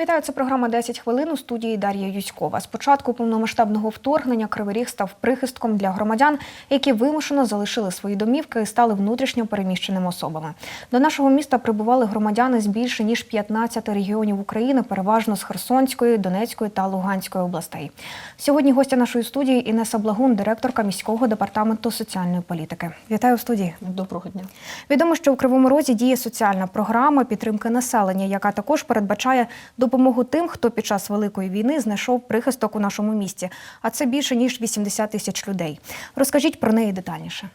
Вітаю, це програма «10 хвилин у студії Дар'я Юськова. З початку повномасштабного вторгнення Кривий Ріг став прихистком для громадян, які вимушено залишили свої домівки і стали внутрішньо переміщеними особами. До нашого міста прибували громадяни з більше ніж 15 регіонів України, переважно з Херсонської, Донецької та Луганської областей. Сьогодні гостя нашої студії Інеса Благун, директорка міського департаменту соціальної політики. Вітаю в студії. Доброго дня. Відомо, що у Кривому Розі діє соціальна програма підтримки населення, яка також передбачає допомогу тим, хто під час великої війни знайшов прихисток у нашому місті. А це більше ніж 80 тисяч людей. Розкажіть про неї детальніше.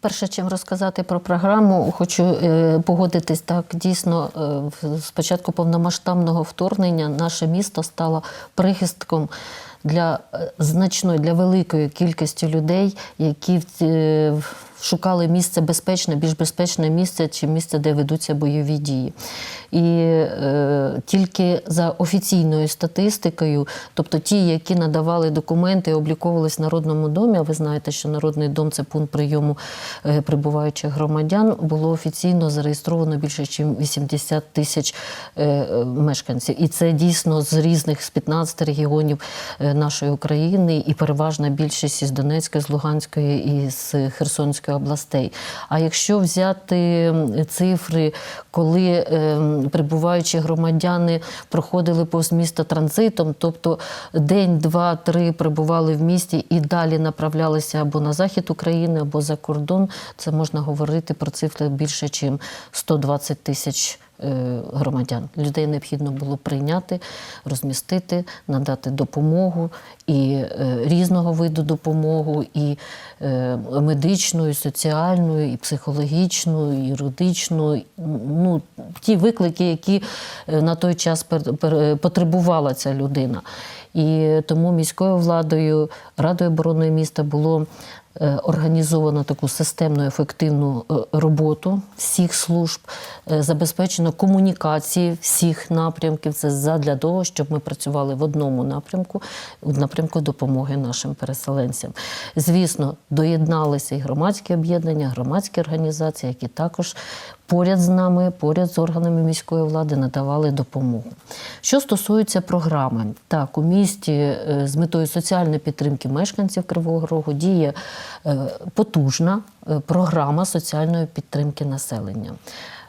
Перше, чим розказати про програму, хочу е, погодитись так. Дійсно, е, з початку повномасштабного вторгнення наше місто стало прихистком для е, значної, для великої кількості людей, які в- шукали місце безпечне, більш безпечне місце, чи місце, де ведуться бойові дії. І е, тільки за офіційною статистикою, тобто ті, які надавали документи, обліковувались в народному домі. А ви знаєте, що народний дом це пункт прийому е, прибуваючих громадян. Було офіційно зареєстровано більше, ніж 80 тисяч е, е, мешканців. І це дійсно з різних з 15 регіонів нашої України, і переважна більшість із Донецької, з Луганської і з Херсонської областей. А якщо взяти цифри, коли е, прибуваючі громадяни проходили повз міста транзитом, тобто день, два, три прибували в місті і далі направлялися або на захід України, або за кордон, це можна говорити про цифри більше, ніж 120 тисяч. Е, Громадян людей необхідно було прийняти, розмістити, надати допомогу і е, різного виду допомогу, і е, медичну, і соціальну, і психологічну, і юридичну. Ну, ті виклики, які на той час потребувала ця людина. І тому міською владою, Радою оборони міста було е, організовано таку системну ефективну е, роботу всіх служб, е, забезпечено комунікації всіх напрямків. Це задля того, щоб ми працювали в одному напрямку, в напрямку допомоги нашим переселенцям. Звісно, доєдналися і громадські об'єднання, громадські організації, які також поряд з нами, поряд з органами міської влади надавали допомогу. Що стосується програми, так у місті е, з метою соціальної підтримки мешканців Кривого Рогу діє е, потужна е, програма соціальної підтримки населення.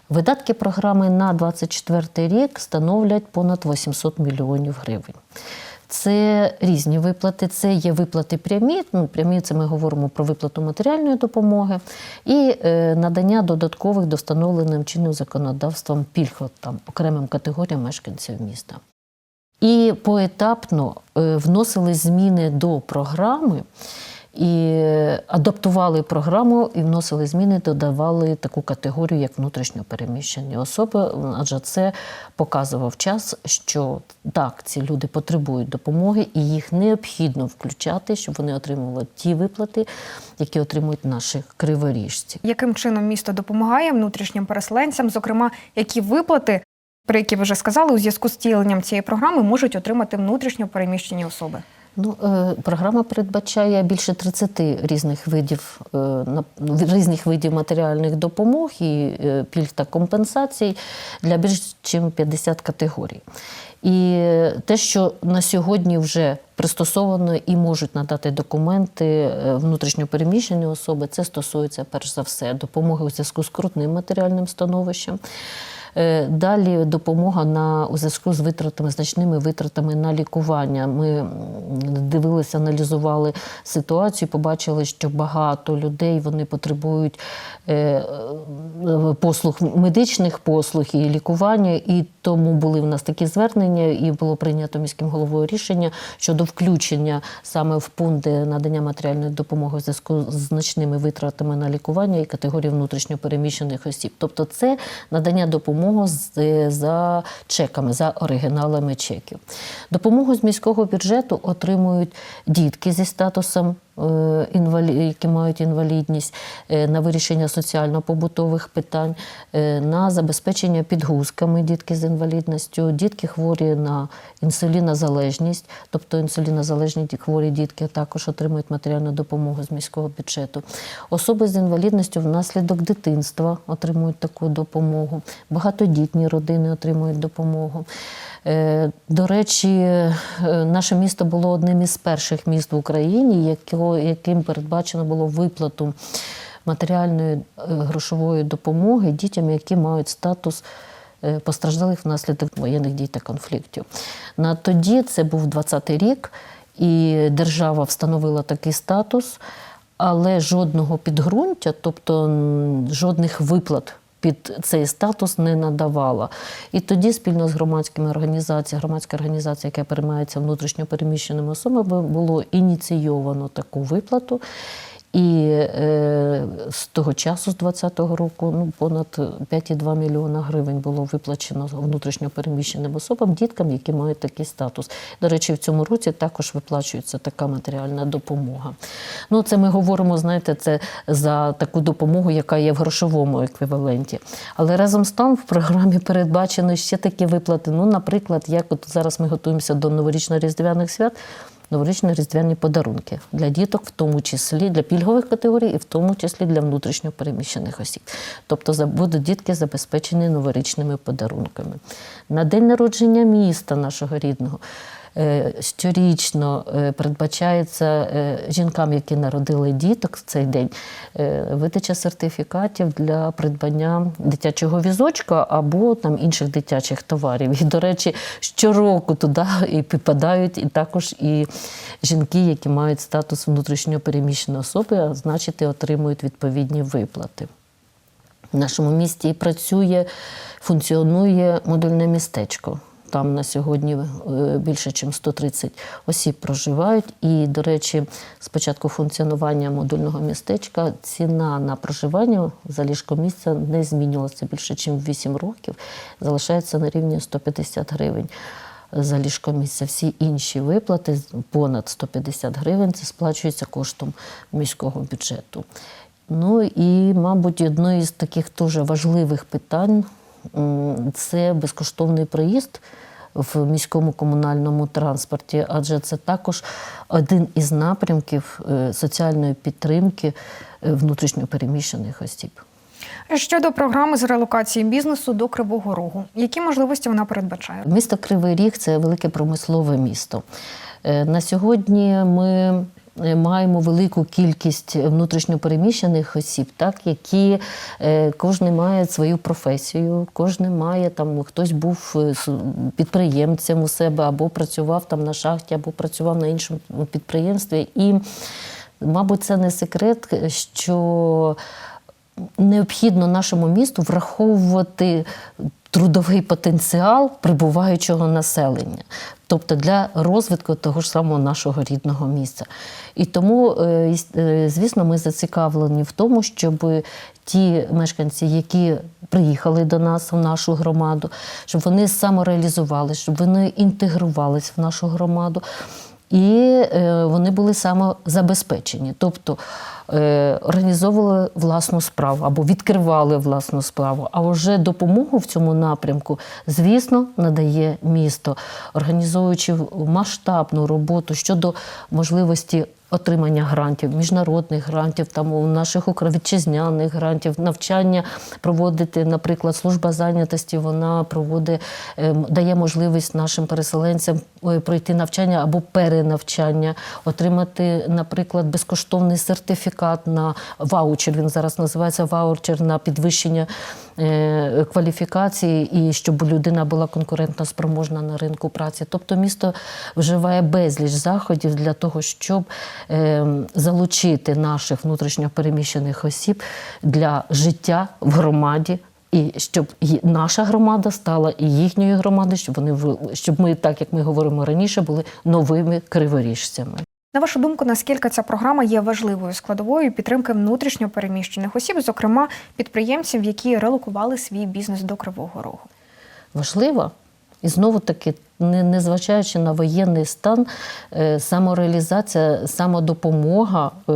Видатки програми на 2024 рік становлять понад 800 мільйонів гривень. Це різні виплати. Це є виплати прямі. Ну, прямі це ми говоримо про виплату матеріальної допомоги і е, надання додаткових до встановленим чинним законодавством пільг там окремим категоріям мешканців міста. І поетапно е, вносили зміни до програми. І адаптували програму і вносили зміни, додавали таку категорію, як внутрішньо переміщені особи, адже це показував час, що так, ці люди потребують допомоги, і їх необхідно включати, щоб вони отримували ті виплати, які отримують наші криворіжці. Яким чином місто допомагає внутрішнім переселенцям? Зокрема, які виплати, про які ви вже сказали, у зв'язку з втіленням цієї програми можуть отримати внутрішньо переміщені особи? Ну, е, програма передбачає більше 30 різних видів е, різних видів матеріальних допомог і е, пільг та компенсацій для більш ніж 50 категорій. І те, що на сьогодні вже пристосовано і можуть надати документи внутрішньопереміщені особи, це стосується перш за все допомоги у зв'язку з крутним матеріальним становищем. Е, Далі допомога на у зв'язку з витратами, значними витратами на лікування. Ми дивилися, аналізували ситуацію, побачили, що багато людей вони потребують е, е, послуг медичних послуг і лікування, і тому були в нас такі звернення, і було прийнято міським головою рішення щодо включення саме в пункти надання матеріальної допомоги у зв'язку з значними витратами на лікування і категорії внутрішньопереміщених осіб. Тобто, це надання допомоги з- за чеками, за оригіналами чеків. Допомогу з міського бюджету отримують дітки зі статусом які мають інвалідність, е, на вирішення соціально-побутових питань, е, на забезпечення підгузками дітки з інвалідністю, дітки хворі на інсулінозалежність, тобто інсулінозалежні хворі дітки також отримують матеріальну допомогу з міського бюджету. Особи з інвалідністю внаслідок дитинства отримують таку допомогу. Багатодітні родини отримують допомогу. Е, До речі, е, наше місто було одним із перших міст в Україні, яким передбачено було виплату матеріальної е, грошової допомоги дітям, які мають статус постраждалих внаслідок воєнних дій та конфліктів. На тоді це був 20-й рік, і держава встановила такий статус, але жодного підґрунтя, тобто жодних виплат. Під цей статус не надавала. І тоді спільно з громадськими організаціями, громадська організація, яка переймається внутрішньо переміщеними особами, було ініційовано таку виплату. І е, з того часу, з 2020 року, ну понад 5,2 мільйона гривень було виплачено внутрішньо переміщеним особам, діткам, які мають такий статус. До речі, в цьому році також виплачується така матеріальна допомога. Ну, це ми говоримо, знаєте, це за таку допомогу, яка є в грошовому еквіваленті. Але разом з тим в програмі передбачено ще такі виплати. Ну, наприклад, як от зараз ми готуємося до новорічно-різдвяних свят. Новорічно-різдвяні подарунки для діток, в тому числі для пільгових категорій, і в тому числі для внутрішньо переміщених осіб. Тобто будуть дітки забезпечені новорічними подарунками. На день народження міста нашого рідного. Е, Щорічно е, передбачається е, жінкам, які народили діток в цей день, видача сертифікатів для придбання дитячого візочка або там інших дитячих товарів. І, до речі, щороку туди і попадають і також і жінки, які мають статус внутрішньо переміщеної особи, а значить, отримують відповідні виплати. В нашому місті працює, функціонує модульне містечко. Там на сьогодні е, більше, ніж 130 осіб проживають. І, до речі, з початку функціонування модульного містечка ціна на проживання за ліжко місця не змінювалася більше, ніж 8 років. Залишається на рівні 150 гривень за ліжко місця. Всі інші виплати понад 150 гривень це сплачується коштом міського бюджету. Ну і, мабуть, одне із таких дуже важливих питань це безкоштовний проїзд в міському комунальному транспорті, адже це також один із напрямків е, соціальної підтримки е, внутрішньопереміщених осіб. Щодо програми з релокації бізнесу до Кривого Рогу, які можливості вона передбачає? Місто Кривий Ріг це велике промислове місто. Е, На сьогодні ми е, маємо велику кількість внутрішньопереміщених осіб, так, які е, кожен має свою професію, кожен має там, хтось був е, підприємцем у себе, або працював там на шахті, або працював на іншому підприємстві. І, мабуть, це не секрет, що необхідно нашому місту враховувати трудовий потенціал прибуваючого населення, тобто для розвитку того ж самого нашого рідного місця. І тому, е, е, звісно, ми зацікавлені в тому, щоб ті мешканці, які приїхали до нас в нашу громаду, щоб вони самореалізувалися, щоб вони інтегрувалися в нашу громаду. І е, вони були самозабезпечені, тобто е, організовували власну справу або відкривали власну справу. А вже допомогу в цьому напрямку, звісно, надає місто, організовуючи масштабну роботу щодо можливості. Отримання грантів, міжнародних грантів, там у наших вітчизняних грантів, навчання проводити, наприклад, служба зайнятості, вона проводить, ем, дає можливість нашим переселенцям пройти навчання або перенавчання, отримати, наприклад, безкоштовний сертифікат на ваучер. Він зараз називається ваучер на підвищення кваліфікації і щоб людина була конкурентно спроможна на ринку праці. Тобто місто вживає безліч заходів для того, щоб е, залучити наших внутрішньопереміщених осіб для життя в громаді. І щоб наша громада стала і їхньою громадою, щоб вони щоб ми, так як ми говоримо раніше, були новими криворіжцями. На вашу думку, наскільки ця програма є важливою складовою підтримки внутрішньо переміщених осіб, зокрема підприємців, які релокували свій бізнес до Кривого Рогу? Важливо. І знову таки незважаючи на воєнний стан, е, самореалізація, самодопомога е,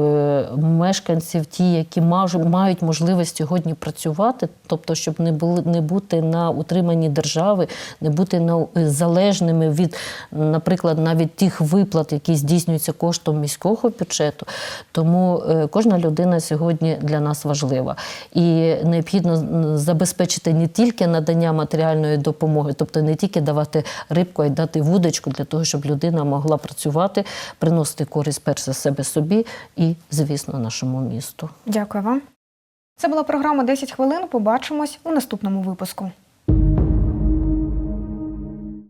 мешканців, ті, які мають можливість сьогодні працювати, тобто, щоб не були не бути на утриманні держави, не бути на е, залежними від, наприклад, навіть тих виплат, які здійснюються коштом міського бюджету. Тому кожна людина сьогодні для нас важлива. І необхідно забезпечити не тільки надання матеріальної допомоги, тобто не тільки давати рибку, а і дати вудочку для того, щоб людина могла працювати, приносити користь перш за себе собі і, звісно, нашому місту. Дякую вам. Це була програма «10 хвилин. Побачимось у наступному випуску.